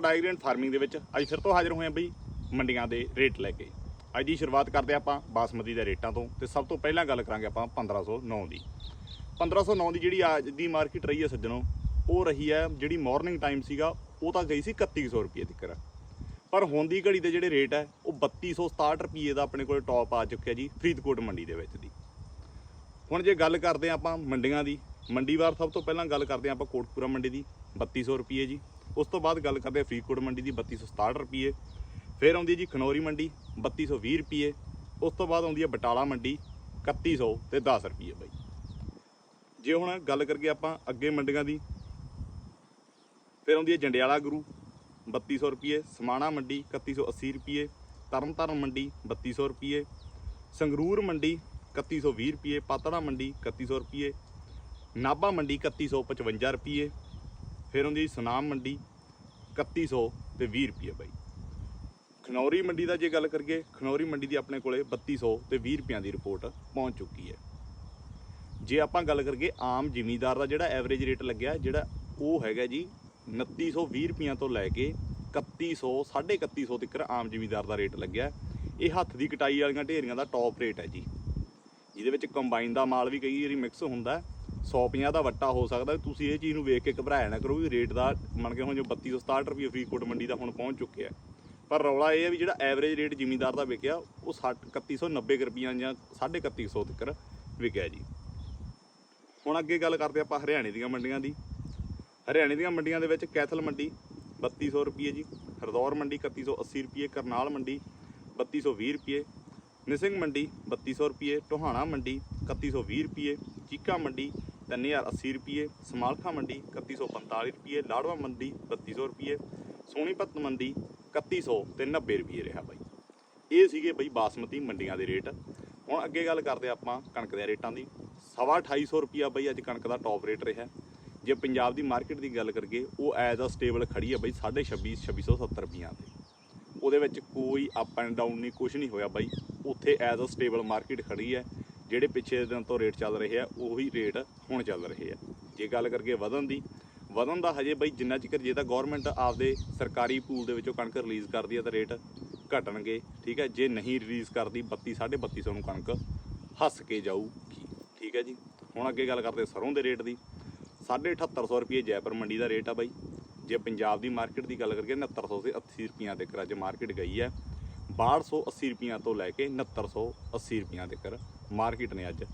ਡਾਇਗਰੈਂਟ farming ਦੇ ਵਿੱਚ ਅੱਜ ਫਿਰ ਤੋਂ ਹਾਜ਼ਰ ਹੋਏ ਹਾਂ ਬਈ ਮੰਡੀਆਂ ਦੇ ਰੇਟ ਲੈ ਕੇ। ਅੱਜ ਦੀ ਸ਼ੁਰੂਆਤ ਕਰਦੇ ਆਪਾਂ ਬਾਸਮਤੀ ਦੇ ਰੇਟਾਂ ਤੋਂ ਤੇ ਸਭ ਤੋਂ ਪਹਿਲਾਂ ਗੱਲ ਕਰਾਂਗੇ ਆਪਾਂ 1509 ਦੀ। 1509 ਦੀ ਜਿਹੜੀ ਅੱਜ ਦੀ ਮਾਰਕੀਟ ਰਹੀ ਹੈ ਸੱਜਣੋ, ਉਹ ਰਹੀ ਹੈ ਜਿਹੜੀ ਮਾਰਨਿੰਗ ਟਾਈਮ ਸੀਗਾ, ਉਹ ਤਾਂ ਗਈ ਸੀ 3100 ਰੁਪਏ ਤੱਕ ਪਰ ਹੁਣ ਦੀ ਘੜੀ ਦੇ ਜਿਹੜੇ ਰੇਟ ਹੈ, ਉਹ 3267 ਰੁਪਏ ਦਾ ਆਪਣੇ ਕੋਲ ਟੌਪ ਆ ਚੁੱਕਿਆ ਜੀ ਫਰੀਦਕੋਟ ਮੰਡੀ ਦੇ ਵਿੱਚ ਦੀ। ਹੁਣ ਜੇ ਗੱਲ ਕਰਦੇ ਹਾਂ ਆਪਾਂ ਮੰਡੀਆਂ ਦੀ ਮੰਡੀਵਾਰ ਸਭ ਤੋਂ ਪਹਿਲਾਂ ਗੱਲ ਕਰਦੇ ਹਾਂ ਆਪਾਂ ਕੋਟਪੂਰਾ ਮੰਡੀ ਦੀ 3200 ਰੁਪਏ ਜੀ। ਉਸ ਤੋਂ ਬਾਅਦ ਗੱਲ ਕਰਦੇ ਹਾਂ ਫਰੀਦਕੋਟ ਮੰਡੀ ਦੀ 3267 ਰੁਪਏ ਫਿਰ ਆਉਂਦੀ ਜੀ ਖਨੌਰੀ ਮੰਡੀ 3220 ਰੁਪਏ ਉਸ ਤੋਂ ਬਾਅਦ ਆਉਂਦੀ ਹੈ ਬਟਾਲਾ ਮੰਡੀ 3100 ਤੇ 10 ਰੁਪਏ ਬਾਈ। ਜੇ ਹੁਣ ਗੱਲ ਕਰੀਏ ਆਪਾਂ ਅੱਗੇ ਮੰਡੀਆਂ ਦੀ, ਫਿਰ ਆਉਂਦੀ ਹੈ ਜੰਡਿਆਲਾ ਗੁਰੂ 3200 ਰੁਪਏ ਸਮਾਣਾ ਮੰਡੀ 3180 ਰੁਪਏ ਤਰਨਤਾਰਨ ਮੰਡੀ 3200 ਰੁਪਏ ਸੰਗਰੂਰ ਮੰਡੀ 3120 ਰੁਪਏ ਪਾਤੜਾ ਮੰਡੀ 3100 ਰੁਪਏ ਨਾਭਾ ਮੰਡੀ 3155 ਰੁਪਏ ਫਿਰ ਹੁੰਦੀ ਸੁਨਾਮ ਮੰਡੀ 3100 ਤੇ 20 ਰੁਪਏ ਬਾਈ। ਖਨੌਰੀ ਮੰਡੀ ਦਾ ਜੇ ਗੱਲ ਕਰੀਏ, ਖਨੌਰੀ ਮੰਡੀ ਦੀ ਆਪਣੇ ਕੋਲੇ 3200 ਤੇ 20 ਰੁਪਿਆਂ ਦੀ ਰਿਪੋਰਟ ਪਹੁੰਚ ਚੁੱਕੀ ਹੈ। ਜੇ ਆਪਾਂ ਗੱਲ ਕਰੀਏ ਆਮ ਜ਼ਿਮੀਂਦਾਰ ਦਾ ਜਿਹੜਾ ਐਵਰੇਜ ਰੇਟ ਲੱਗਿਆ, ਜਿਹੜਾ ਉਹ ਹੈਗਾ ਜੀ 2920 ਰੁਪਈਆਂ ਤੋਂ ਲੈ ਕੇ 3100 3150 ਤੱਕ ਆਮ ਜ਼ਿਮੀਂਦਾਰ ਦਾ ਰੇਟ ਲੱਗਿਆ। ਇਹ ਹੱਥ ਦੀ ਕਟਾਈ ਵਾਲੀਆਂ ਢੇਰੀਆਂ ਦਾ ਟੌਪ ਰੇਟ ਹੈ ਜੀ। ਇਹਦੇ ਵਿੱਚ ਕੰਬਾਈਨ ਦਾ ਮਾਲ ਵੀ ਕਈ ਵਾਰੀ ਮਿਕਸ ਹੁੰਦਾ। 150 ਦਾ ਵੱਟਾ ਹੋ ਸਕਦਾ, ਤੁਸੀਂ ਇਹ ਚੀਜ਼ ਨੂੰ ਵੇਖ ਕੇ ਘਬਰਾਇਆ ਨਾ ਕਰੋ ਵੀ ਰੇਟ ਦਾ ਮੰਨ ਕੇ ਹੁਣ ਜੋ 3267 ਰੁਪਏ ਫਰੀਦਕੋਟ ਮੰਡੀ ਦਾ ਹੁਣ ਪਹੁੰਚ ਚੁੱਕਿਆ ਪਰ ਰੌਲਾ ਇਹ ਹੈ ਵੀ ਜਿਹੜਾ ਐਵਰੇਜ ਰੇਟ ਜ਼ਿਮੀਂਦਾਰ ਦਾ ਵਿਕਿਆ, ਉਹ 60 3190 ਰੁਪਈਆ ਜਾਂ 3150 ਤੱਕ ਵਿਕਿਆ ਜੀ। ਹੁਣ ਅੱਗੇ ਗੱਲ ਕਰਦੇ ਆਪਾਂ ਹਰਿਆਣੇ ਦੀਆਂ ਮੰਡੀਆਂ ਦੀ। ਹਰਿਆਣੇ ਦੀਆਂ ਮੰਡੀਆਂ ਦੇ ਵਿੱਚ ਕੈਥਲ ਮੰਡੀ 3200 ਰੁਪਏ ਜੀ। ਹਰਦੌਰ ਮੰਡੀ 3180 ਰੁਪਏ ਕਰਨਾਲ ਮੰਡੀ 3220 ਰੁਪਏ ਨਿਸਿੰਗ ਮੰਡੀ 3200 ਰੁਪਏ, ਟੋਹਾਣਾ ਮੰਡੀ 3120 ਰੁਪਏ, ਚੀਕਾ ਮੰਡੀ 3080 ਰੁਪਏ, ਸਮਾਲਖਾ ਮੰਡੀ 3145 ਰੁਪਏ, ਲਾੜਵਾ ਮੰਡੀ 3200 ਰੁਪਏ, ਸੋਨੀਪਤ ਮੰਡੀ 3100 ਤੇ 90 ਰੁਪਏ ਰਿਹਾ ਬਾਈ। ਇਹ ਸੀਗੇ ਬਈ ਬਾਸਮਤੀ ਮੰਡੀਆਂ ਦੇ ਰੇਟ। ਹੁਣ ਅੱਗੇ ਗੱਲ ਕਰਦੇ ਆਪਾਂ ਕਣਕ ਦੇ ਰੇਟਾਂ ਦੀ। ਸਵਾ 2800 ਰੁਪਿਆ ਬਈ ਅੱਜ ਕਣਕ ਦਾ ਟੌਪ ਰੇਟ ਰਿਹਾ। ਜੇ ਪੰਜਾਬ ਦੀ ਮਾਰਕੀਟ ਦੀ ਗੱਲ ਕਰੀਏ, ਉਹ ਐਜ਼ ਆ ਸਟੇਬਲ ਖੜੀ ਹੈ ਬਈ 26 2670 ਰੁਪਈਆਂ ਤੇ। ਉਹਦੇ ਵਿੱਚ ਕੋਈ ਅਪ ਐਂਡ ਡਾਊਨ ਨਹੀਂ ਕੁਝ ਨਹੀਂ ਹੋਇਆ ਬਾਈ। ਉੱਥੇ ਐਜ਼ ਅ ਸਟੇਬਲ ਮਾਰਕੀਟ ਖੜੀ ਹੈ। ਜਿਹੜੇ ਪਿਛਲੇ ਦਿਨ ਤੋਂ ਰੇਟ ਚੱਲ ਰਹੇ ਆ, ਉਹੀ ਰੇਟ ਹੁਣ ਚੱਲ ਰਹੇ ਆ। ਜੇ ਗੱਲ ਕਰੀਏ ਵਧਣ ਦੀ, ਵਧਣ ਦਾ ਹਜੇ ਬਈ ਜਿੰਨਾ ਚਿਰ ਜੇ ਤਾਂ ਗਵਰਨਮੈਂਟ ਆਪਦੇ ਸਰਕਾਰੀ ਪੂਲ ਦੇ ਵਿੱਚੋਂ ਕਣਕ ਰਿਲੀਜ਼ ਕਰਦੀ ਹੈ ਤਾਂ ਰੇਟ ਘਟਣਗੇ, ਠੀਕ ਹੈ। ਜੇ ਨਹੀਂ ਰਿਲੀਜ਼ ਕਰਦੀ 32 3250 ਨੂੰ ਕਣਕ ਹੱਸ ਕੇ ਜਾਊਗੀ, ਠੀਕ ਹੈ ਜੀ। ਹੁਣ ਅੱਗੇ ਗੱਲ ਕਰਦੇ ਸਰੋਂ ਦੇ ਰੇਟ ਦੀ। 7800 ਰੁਪਏ ਜੈਪੁਰ ਮੰਡੀ ਦਾ ਰੇਟ ਆ ਬਾਈ। ਜੇ ਪੰਜਾਬ ਦੀ ਮਾਰਕੀਟ ਦੀ ਗੱਲ ਕਰੀਏ 6900 ਤੇ 80 ਰੁਪਈਆਂ ਤੱਕ ਅੱਜ ਮਾਰਕੀਟ ਗਈ ਹੈ। 1280 ਰੁਪਈਆਂ ਤੋਂ ਲੈ ਕੇ 6980 ਰੁਪਈਆਂ ਤੱਕ ਮਾਰਕੀਟ ਨੇ ਅੱਜ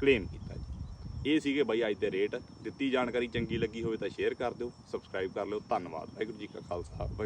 ਕਲੇਮ ਕੀਤਾ ਜੀ। ਇਹ ਸੀਗੇ ਬਾਈ ਅੱਜ ਦੇ ਰੇਟ ਦਿੱਤੀ ਜਾਣਕਾਰੀ ਚੰਗੀ ਲੱਗੀ ਹੋਵੇ ਤਾਂ ਸ਼ੇਅਰ ਕਰ ਦਿਓ ਸਬਸਕ੍ਰਾਈਬ ਕਰ ਲਿਓ। ਧੰਨਵਾਦ, ਵਾਹਿਗੁਰੂ ਜੀ ਕਾ ਖਾਲਸਾ। ਵਾਹਿਗੁਰੂ